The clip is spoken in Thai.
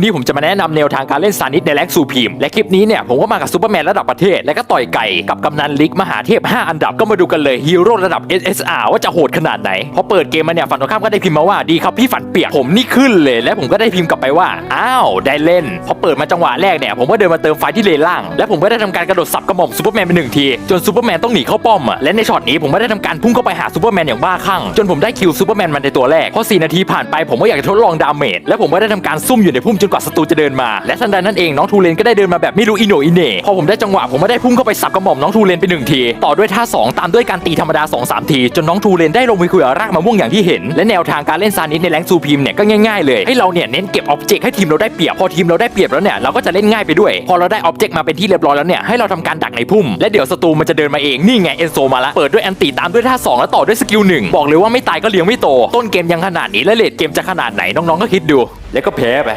วันนี้ผมจะมาแนะนำแนวทางการเล่นซานิสในแรงซูพีมและคลิปนี้เนี่ยผมก็มากับซูเปอร์แมนระดับประเทศ และก็ต่อยไก่กับกำนันลิกมหาเทพ 5 อันดับก็มาดูกันเลยฮีโร่ระดับ SSR ว่าจะโหดขนาดไหนพอเปิดเกมมาเนี่ยฝั่งตรงข้ามก็ได้พิมพ์มาว่าดีครับพี่ฝันเปียกผมนี่ขึ้นเลย และผมก็ได้พิมพ์กลับไปว่าอ้าวได้เล่นพอเปิดมาจังหวะแรกเนี่ยผมก็เดินมาเติมไฟที่เลนล่าง และผมก็ได้ทำการกระโดดสับกระหม่อมซูเปอร์แมนไปหนึ่งทีจนซูเปอร์แมนต้องหนีเข้าป้อมอะและในช็อตนี้ผมก็ได้ทำการพุ่งเข้าไปหาซูเปอร์แมนอย่างบ้าคลั่งจนผมได้คิวซูเปอร์แมนมันในตัวแรกพอ4นาทีผ่านไปผมก็อยากจะทดลองดาเมจและผมก็ได้ทำการซุ่มอยู่ในพุ่มจนกว่าศัตรูจะเดินมา และทันใดนั้นเองน้องทูเลนก็ได้เดินมาแบบไม่รู้อิโหนอิเหน่พอผมได้จังหวะผมก็ได้พุ่งเข้าไปสับกระหม่อมน้องทูเลนไปหนึ่งทีต่อด้วยท่าสองตามด้วยการตีธรรมดา 2 3 ที จนน้องทูเลนได้ลงไปคุยกับรากมะม่วงอย่างที่เห็น และแนวทางการเล่นซานิสในแรงซูพีมเนี่ยก็ง่ายๆเลยให้เราเนี่ยเน้นเก็บออบเจกต์ให้ทีมเราได้เปรียบพอทีมเราได้เปรียบแล้วเนี่ยเราก็จะเล่นง่ายไปด้วย พอเราได้ออบเจกต์มาเป็นที่เรียบร้อยแล้วเนี่ยให้เราทำการดักในพุ่มและเดี๋ยวศัตรูมันจะเดินมาเองนี่ไงเอนโซมาละเปิดด้วยแอนติตามด้วยท่าสองแล้วต่อด้วยสกิลหนึ่งบอกเลยว่าไม่ตายก็เลี้ยงไม่โต ต้นเกมยังขนาดนี้และเลดเกมจะขนาดไหนน้องๆก็คิดดู แล้วก็แพ้ไป